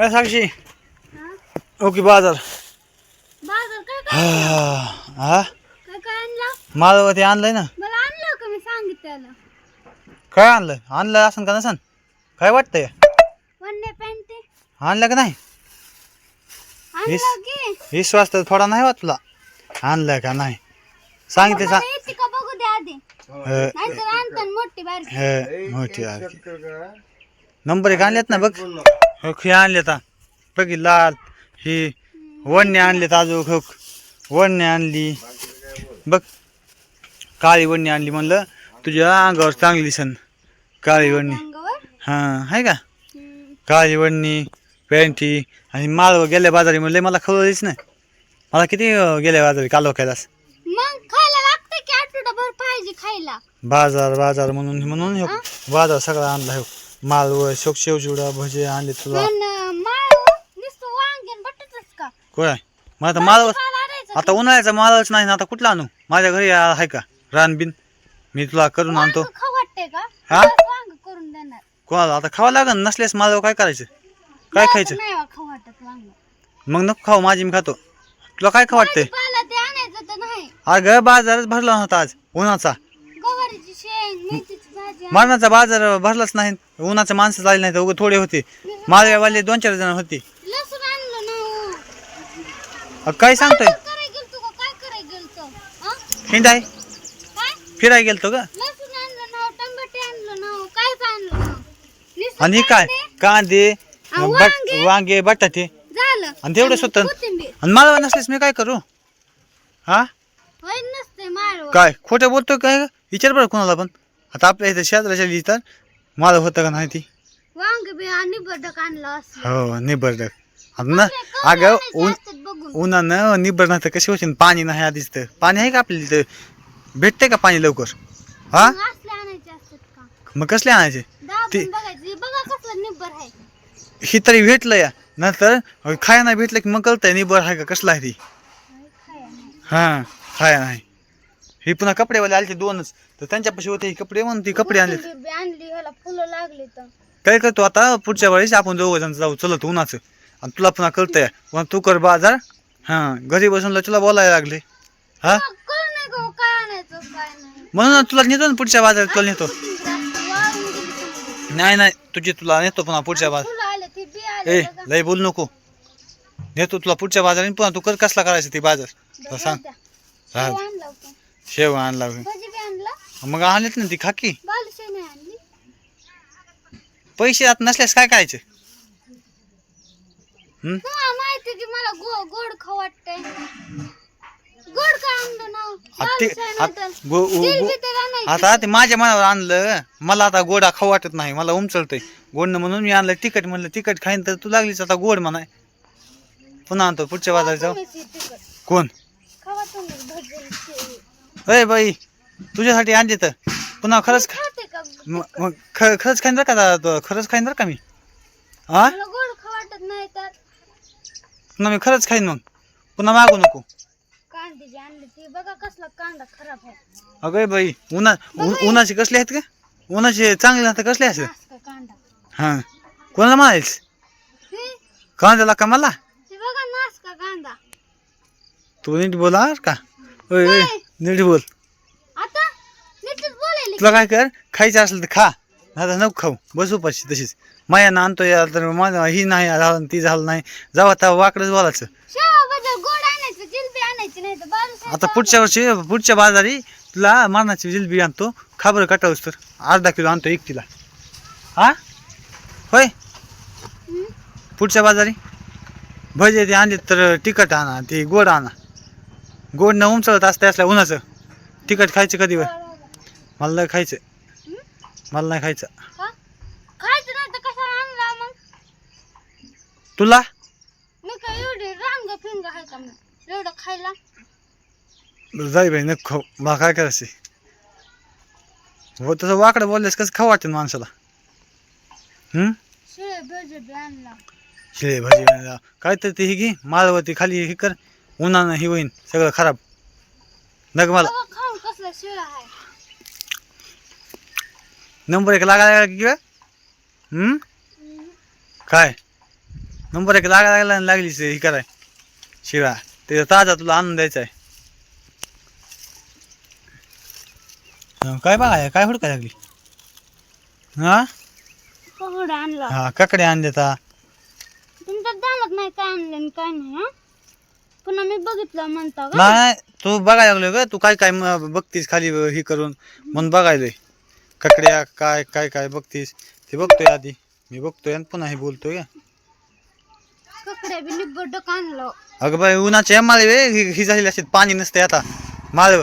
काय साक्षी हा? ओके बाजार. बाजार काय हा काय हा? काय काय आणलं? मालवती आणलंय ना. मला आणलं का मी सांगितलं काय आणलं? आणलं असं का नसन? काय वाटतंय? वन्ने पॅन्ट आणलं का नाही? आणलं की. विश्वास तर थोडा नाही वाट तुला आणलं का नाही? सांगितलं मला सांग येते का बघू दे आधी. अं, नाहीतर आणतात मोठी बारकी. मोठी आहे. नंबर एक आणलेत ना बघ. हो हे आणलेत हा. बघ लाल ही वडणे आणलेत अजून हो वडणे आणली. बघ काळी वडणी आणली म्हणलं तुझ्या अंगावर चांगली दिसन. काळी अंगावर? हां आहे का. काळी वडणी पॅन्टी आणि माळव गेल्या बाजारी म्हणले मला खवळलीच नाही. मला किती गेल्या बाजारी कालव केलास मग खायला लागतं की आठवडाभर पाहिजे खायला. बाजार बाजार म्हणून म्हणून बाजार सगळा आणला हो. मालव शोक शेवचिवडा भजे आणले तुला. काय मग आता मालव आता उन्हाळ्याचा मालच नाही ना आता कुठला आणू? माझ्या घरी आहे का रानबिन. मी तुला करून आणतो. हा? कोणाला? आता खावं लागेल नसल्यास मालव काय करायचं? काय खायचं? मग नको खाऊ माझी मी खातो. तुला काय खाऊ वाटतंय? अगं बाजारच भरला नव्हता आज उन्हाचा. मरणाचा बाजार भरलाच नाही उन्हाचे माणसं झाले नाही उगं थोडे होते. मालव्यावाले दोन चार जण होते. लसूण आणलं ना हो. काय सांगतोय? काय कराय गेलतो का? काय कराय गेलतो? हा? हिंडाय काय? फिराय गेलतो का? लसूण आणलं ना टमाटे आणलं ना कायच आणलं ना नुसतं आणि काय? कांदे बट वांगे. वांगे बटाटे. झालं. आणि तेवढं स्वतः कोथिंबीर. आणि मालवा नसलेस मी काय करू? हा? होय नसते माळव काय खोटं बोलतो काय? विचार बरं कोणाला पण. आता आपल्या इथं शेजारच्या लिहितात मला होतं का नाही ती? वांग बी आणि बदक आणलं असं हो निबरडक. आता ना अगं ऊन बघून. उन्हानं निबर नाही तर कशी होती पाणी नाही आधीच तर. पाणी आहे का आपल्या इथं? भेटते का पाणी लवकर? हा? मग असले आणायचे असतात का? मग कसले आणायचे? दाबून बघायचं. हे बघा कसलं निब्बर आहे. ही तरी भेटलं या. नंतर खाया नाही भेटलं की मग कळतंय निबर आहे का कसला आहे ती? होय, खाया नाही. हा खाया नाही. ही पुन्हा कपडेवाले आले ते दोनच. तर त्यांच्यापाशी होते ही कपडे म्हणून ती कपडे आणले कोथिंबीर बी आणली ह्याला फुलं लागली तर. काय करतो आता पुढच्या वेळेस आपण दोघं जण जाऊ चलत उन्हाचं आणि तुला पुन्हा कळतंय. पुन्हा तू कर बाजार. हा घरी बसून तुला बोलायला लागले. हा? नाही हो, काय आणायचं काय नाही. म्हणून तुला नेतो ना पुढच्या बाजारात तुला नेतो. नाही नाही तुझी तुला नेतो पुन्हा पुढच्या बाजार फुलं आले ते बी आले ए बघा. लय बोलू नको. नेतो तुला पुढच्या बाजारात पुन्हा तू कर कसला करायचं ती बाजार. तुला सांग. हा शेव आणला होता. शेव आणला मग आणलेत ना ती खाकी. पैसे आता नसल्यास काय माहिती की मला गो गोड खाऊ वाटतंय. गोड का आणलं ना आता ते- माझ्या मनावर आणलं. मला आता गोडा खाऊ वाटत नाही. मला उमचलतंय. गोडनं म्हणून मी आणलं. तिखट म्हणलं तिखट खाईन तर तू लागलीच आता गोड म्हणाय. पुन्हा आणतो पुढच्या बाजारात जाऊ. कोण खावा तुम्ही भजी शेव. अरे बाई तुझ्यासाठी आणले तर. पुन्हा खरंच मग? मग ख- खरंच खाईन बरं का दादा तू? खरंच खाईन बरं का मी? हा मला गोड खाऊ वाटत नाही तर. पुन्हा मी खरंच खाईन मग. पुन्हा मागू नको. कांदे जे आणले ते. बघा कसला कांदा खराब आहे. अगं बाई उन्हा उ- उन्हाचे कसले आहेत का उन्हाचे चांगले आता कसले नासका कांदा. हा. कोणाला म्हणायच हे? कांद्याला का मला? हे बघा नासका कांदा? तू नीट बोला का? ओय. नीट बोल. आता नीटच बोलायले. तुला काय कर? खायचं असेल तर खा. आता नको खाऊ. बस उपाशी तशीच. माया ना आणतो या तर माझं ही नाही झालं ती झालं नाही. जाऊ आता वाकडच बोलायचं. शेवा बदल गोड आणायचं जिलबी आणायची नाही तर बालुशाही आता पुढच्या वर्षी पुढच्या बाजारी तुला मरणाची जिलबी आणतो. खा बरं कटावस तर. अर्धा किलो आणतो एक तिला. हा? होय. पुढच्या बाजारी? भजे ते आणले तर तिखट आणा ते गोड आणा. गोड न उमचळत असते असल्या उन्हाचं. तिखट खायचं कधी वर मला नाही खायचं? मला नाही खायचं. का? खायचं नाही तर कशाला आणला मग तुला? मी काय एवढी रांग फिंग आहे का मग एवढं खायला? जाई बाई नको खाऊ. मला काय करायचं? हो तसं वाकडं बोललेस कसं खाऊ वाटेल माणसाला? हम्म शिळे भजे बी आणला. शिळे भाजी आणला. काय तर ते ही घे माळवती खाली हे कर. उन्हानं हे होईन सगळं खराब. नग मला. बघा खाऊन कसला शिळा आहे? नंबर एक लागायला लागला की काय? नंबर एक लागा लागला आणि लागलीच ही कराय. शिळा. ते ताजा तुला आणून द्यायचा आहे काय बघाय काय हुडकाय लागली? हा? आणला. हा काकडे आणले नाही काय आणलं आणि काय नाही हा? पुन्हा मी बघितलं म्हणता का? नाही तू बघायला लागलोय ग. तू काय काय म- बघतीस खाली ही करून? म्हणून बघायलोय. ककड्या काय काय काय बघतीस? ते बघतोय आधी. मी बघतोय आणि पुन्हा हे बोलतोय का ककड्या बी निब्बट आणलं. अगं बाई उन्हाचे माळे वे ही ही झालेली असते पाणी नसते आता. माळ.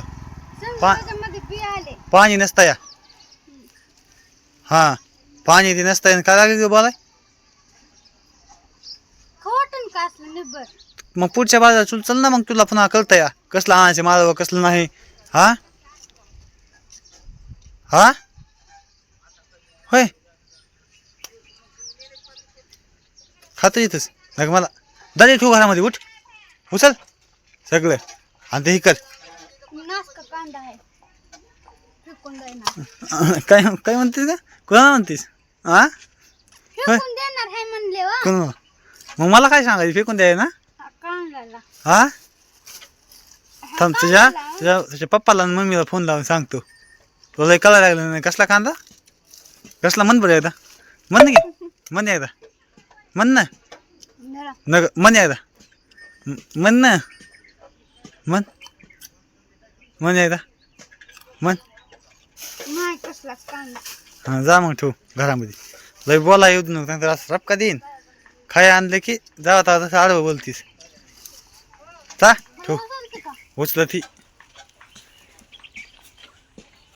मध्ये बी आले. पाणी नसतं या. हा पाणी ते नसतं काय लागेल बोलाय? का असलं मग पुढच्या बाजूला चल चल ना मग तुला पुन्हा कळतं या. कसलं आणायचं माळव कसलं नाही. हा? हा? होय. खातो इथंच नाही मला? दादी ठेवू घरामध्ये उठ. उचल. सगळं. आणि ते ही कर काय काय म्हणतेस का कोणाला म्हणतेस? हा कोण? मग मला काय सांगायचं? फेकून द्याय ना? हा, थांब तुझ्या. तुझ्या तुझ्या पप्पाला आणि मम्मीला फोन लावून सांगतो तुला लय कळायला लागलं नाही. कसला कांदा? कसला? मन बरं एकदा. मन घे मन एकदा. मन ना. नग मन एकदा. म- मन ना. मन मन एकदा. मन नाही कसलाच कांदा? हां जा मग ठेवू घरामध्ये. लय बोला येऊ नको नंतर असं रपका देईन. खाय आणलं की जावा आता तसं आडवं बोलतीस. चा ठेवू मला चालते का उचल ती